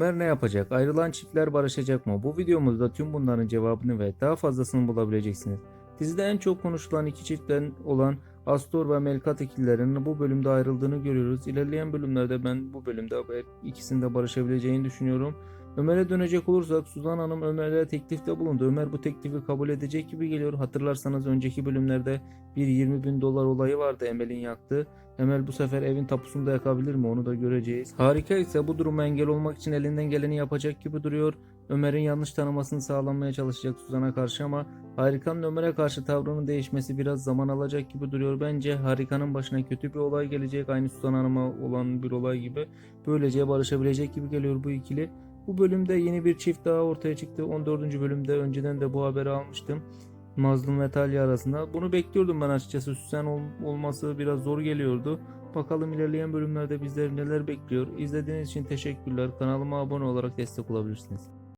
Ömer ne yapacak? Ayrılan çiftler barışacak mı? Bu videomuzda tüm bunların cevabını ve daha fazlasını bulabileceksiniz. Dizide en çok konuşulan iki çiftten olan Astor ve Melkat ikililerinin bu bölümde ayrıldığını görüyoruz. İlerleyen bölümlerde ben bu bölümde ikisinin de barışabileceğini düşünüyorum. Ömer'e dönecek olursak Suzan Hanım Ömer'e teklifte bulundu. Ömer bu teklifi kabul edecek gibi geliyor. Hatırlarsanız önceki bölümlerde bir 20 bin dolar olayı vardı Emel'in yaktığı. Emel bu sefer evin tapusunda yakabilir mi onu da göreceğiz. Harika ise bu duruma engel olmak için elinden geleni yapacak gibi duruyor. Ömer'in yanlış tanımasını sağlamaya çalışacak Suzan'a karşı ama Harika'nın Ömer'e karşı tavrının değişmesi biraz zaman alacak gibi duruyor. Bence Harika'nın başına kötü bir olay gelecek. Aynı Suzan Hanım'a olan bir olay gibi. Böylece barışabilecek gibi geliyor bu ikili. Bu bölümde yeni bir çift daha ortaya çıktı. 14. bölümde önceden de bu haberi almıştım. Mazlum ve Talya arasında. Bunu bekliyordum ben açıkçası. Süsen ol- olması biraz zor geliyordu. Bakalım ilerleyen bölümlerde bizleri neler bekliyor. İzlediğiniz için teşekkürler. Kanalıma abone olarak destek olabilirsiniz.